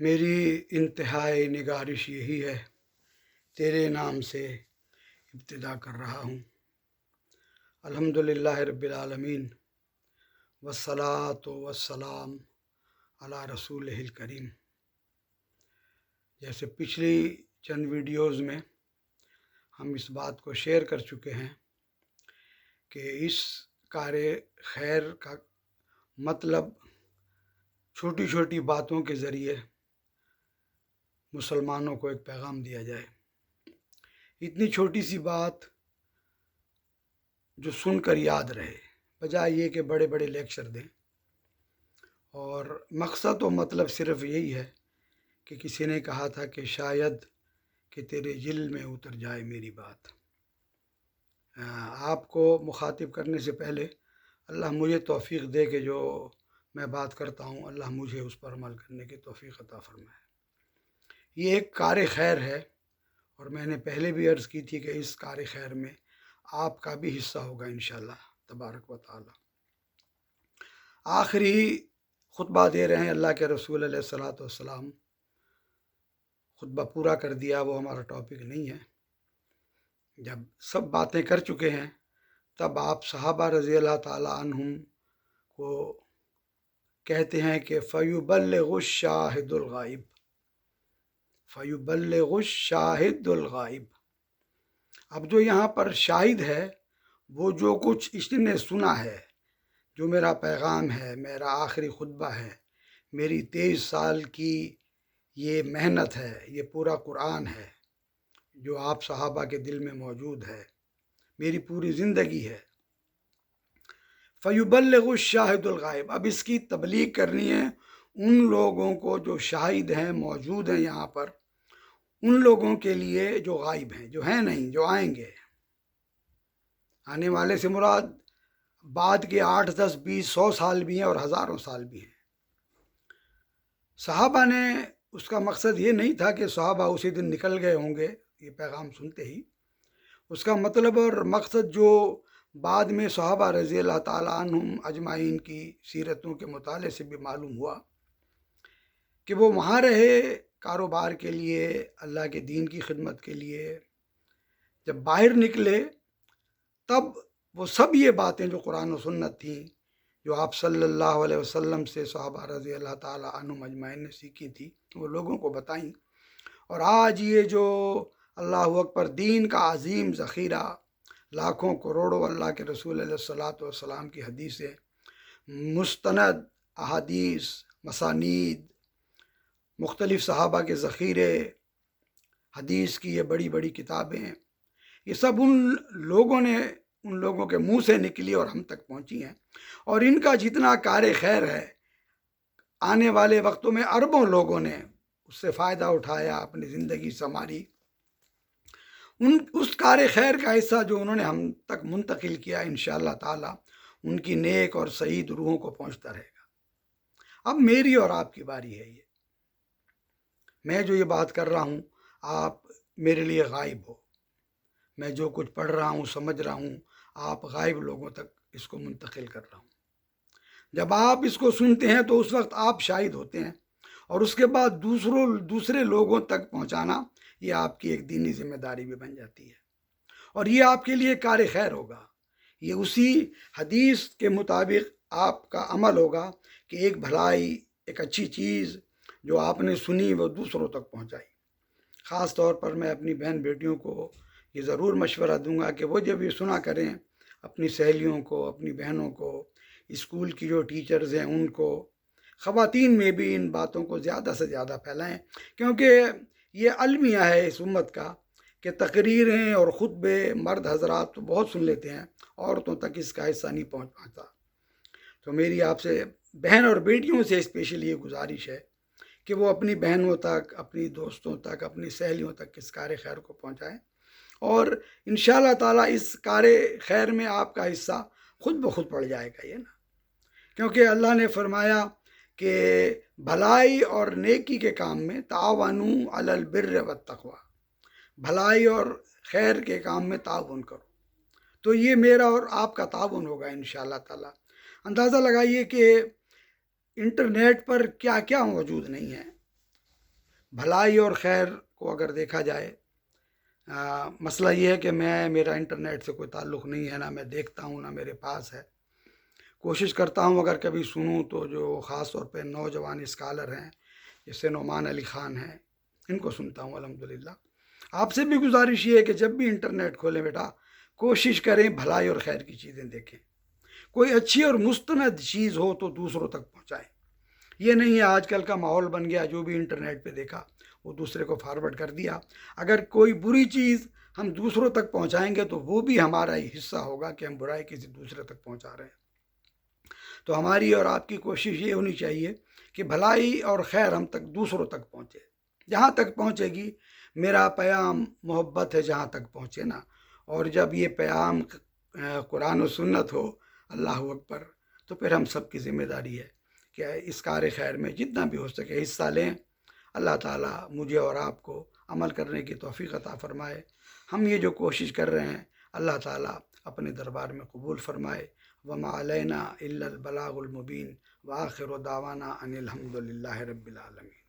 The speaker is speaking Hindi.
मेरी इंतहाई निगारिश यही है, तेरे नाम से इब्तदा कर रहा हूँ। अल्हम्दुलिल्लाह आलमीन, वस्सलात वस्सलाम अला रसूल करीम। जैसे पिछली चंद वीडियोज़ में हम इस बात को शेयर कर चुके हैं कि इस कार्य खैर का मतलब छोटी छोटी बातों के ज़रिए मुसलमानों को एक पैगाम दिया जाए। इतनी छोटी सी बात जो सुनकर याद रहे, बजाय ये कि बड़े बड़े लेक्चर दें। और मकसद और मतलब सिर्फ़ यही है कि किसी ने कहा था कि शायद कि तेरे जिल में उतर जाए मेरी बात। आपको मुखातिब करने से पहले अल्लाह मुझे तौफीक दे के जो मैं बात करता हूँ, अल्लाह मुझे उस पर अमल करने की तौफीक अता फरमाए। ये एक कार खैर है। और मैंने पहले भी अर्ज़ की थी कि इस कार खैर में आपका भी हिस्सा होगा इन तबारक व ताली। आखिरी खुतबा दे रहे हैं अल्लाह के रसूल सलाम खुतबा पूरा कर दिया, वो हमारा टॉपिक नहीं है। जब सब बातें कर चुके हैं, तब आप सहाबा रज़ी अल्लाह तुम को कहते हैं कि फ़युबल शाहिदुलगाइब फ़युबल शाहिदुलगाइब अब जो यहाँ पर शाहिद है, वो जो कुछ इसने सुना है, जो मेरा पैगाम है, मेरा आखिरी खुतबा है, मेरी तेईस साल की ये मेहनत है, ये पूरा कुरान है, जो आप सहाबा के दिल में मौजूद है, मेरी पूरी ज़िंदगी है। फ़युबल शाहिदुलगाइब अब इसकी तबलीग करनी है उन लोगों को जो शाहिद हैं, मौजूद हैं यहाँ पर उन लोगों के लिए जो गायब हैं, जो हैं नहीं, जो आएँगे। आने वाले से मुराद, बाद के आठ, दस, बीस, सौ साल भी हैं और हज़ारों साल भी हैं। साहबा ने उसका मकसद ये नहीं था कि साहबा उसी दिन निकल गए होंगे, ये पैगाम सुनते ही। उसका मतलब और मकसद जो बाद में सहाबा रज़ी अल्लाह तुम अजमाइन की सीरतों के मुताले से भी मालूम हुआ कि वो वहाँ रहे कारोबार के लिए, अल्लाह के दीन की खिदमत के लिए। जब बाहर निकले, तब वो सब ये बातें जो कुरान और सुन्नत थी, जो आप सल्लल्लाहु अलैहि वसल्लम से सहाबा रज़ी अल्लाह तुम अजमाइन ने सीखी थी, वो लोगों को बताई। और आज ये जो अल्लाह अकबर दीन का अजीम ज़ख़ीरा, लाखों करोड़ों अल्लाह के रसूल सलाम की हदीसें मुस्तंद अहादीस, मसानीद मुख्तलिफ़ सहाबा के ज़ख़ीरे, हदीस की ये बड़ी बड़ी किताबें, ये सब उन लोगों ने, उन लोगों के मुँह से निकली और हम तक पहुँची हैं। और इनका जितना कार खैर है, आने वाले वक्तों में अरबों लोगों ने उससे फ़ायदा उठाया, अपनी ज़िंदगी संवारी। उन, उस कार खैर का हिस्सा जो उन्होंने हम तक मुंतकिल किया इन ताला, उनकी नेक और सईद रूहों को पहुँचता रहेगा। अब मेरी और आपकी बारी है ये। मैं जो ये बात कर रहा हूँ, आप मेरे लिए गायब हो। मैं जो कुछ पढ़ रहा हूँ, समझ रहा हूँ, आप गायब लोगों तक इसको मुंतकिल कर रहा हूँ। जब आप इसको सुनते हैं तो उस वक्त आप शाहिद होते हैं और उसके बाद दूसरों, दूसरे लोगों तक पहुँचाना ये आपकी एक दीनी ज़िम्मेदारी भी बन जाती है। और ये आपके लिए कार खैर होगा। ये उसी हदीस के मुताबिक आपका अमल होगा कि एक भलाई, एक अच्छी चीज़ जो आपने सुनी, वो दूसरों तक पहुंचाई। ख़ास तौर पर मैं अपनी बहन बेटियों को ये ज़रूर मशवरा दूँगा कि वो जब ये सुना करें, अपनी सहेलियों को, अपनी बहनों को, स्कूल की जो टीचर्स हैं उनको, ख़वातीन में भी इन बातों को ज़्यादा से ज़्यादा फैलाएँ। क्योंकि ये अलमिया है इस उम्मत का कि तकरीरें और ख़ुतबे मर्द हजरात तो बहुत सुन लेते हैं, औरतों तक इसका हिस्सा नहीं पहुँच पाता। तो मेरी आपसे, बहन और बेटियों से स्पेशली ये गुजारिश है कि वो अपनी बहनों तक, अपनी दोस्तों तक, अपनी सहेलियों तक इस कार खैर को पहुँचाएँ। और इन ताला इस कार खैर में आपका हिस्सा खुद ब खुद पड़ जाएगा, ये ना। क्योंकि अल्लाह ने फरमाया कि भलाई और नेकी के काम में तावानू अलल बिर व तकवा। भलाई और खैर के काम में ताउन करो। तो ये मेरा और आपका ताउन होगा इन ताला। अंदाज़ा लगाइए कि इंटरनेट पर क्या क्या मौजूद नहीं है। भलाई और खैर को अगर देखा जाए आ, मसला ये है कि मैं मेरा इंटरनेट से कोई ताल्लुक़ नहीं है ना मैं देखता हूँ ना मेरे पास है। कोशिश करता हूँ अगर कभी सुनूँ तो जो ख़ास तौर पे नौजवान स्कॉलर हैं जैसे नोमान अली ख़ान हैं इनको सुनता हूँ अल्हम्दुलिल्लाह। आपसे भी गुजारिश ये है कि जब भी इंटरनेट खोलें बेटा कोशिश करें भलाई और खैर की चीज़ें देखें। कोई अच्छी और मुस्तनद चीज़ हो तो दूसरों तक पहुँचाएँ। ये नहीं है आजकल का माहौल बन गया, जो भी इंटरनेट पे देखा, वो दूसरे को फॉरवर्ड कर दिया। अगर कोई बुरी चीज़ हम दूसरों तक पहुंचाएँगे तो वो भी हमारा ही हिस्सा होगा कि हम बुराई किसी दूसरे तक पहुँचा रहे हैं। तो हमारी और आपकी कोशिश ये होनी चाहिए कि भलाई और खैर हम तक दूसरों तक पहुँचे। जहाँ तक पहुँचेगी, मेरा प्याम, मोहब्बत है जहाँ तक पहुँचे ना। और जब ये प्याम कुरान सुन्नत हो अल्लाह अकबर। तो फिर हम सब की ज़िम्मेदारी है कि इस कार खैर में जितना भी हो सके हिस्सा लें। अल्लाह ताला मुझे और आपको अमल करने की तोफ़ी अता फ़रमाए। हम ये जो कोशिश कर रहे हैं, अल्लाह ताला अपने दरबार में कबूल फ़रमाए। वमा अलैना इल्लल व आखिर दावाना अनिल आलमीन।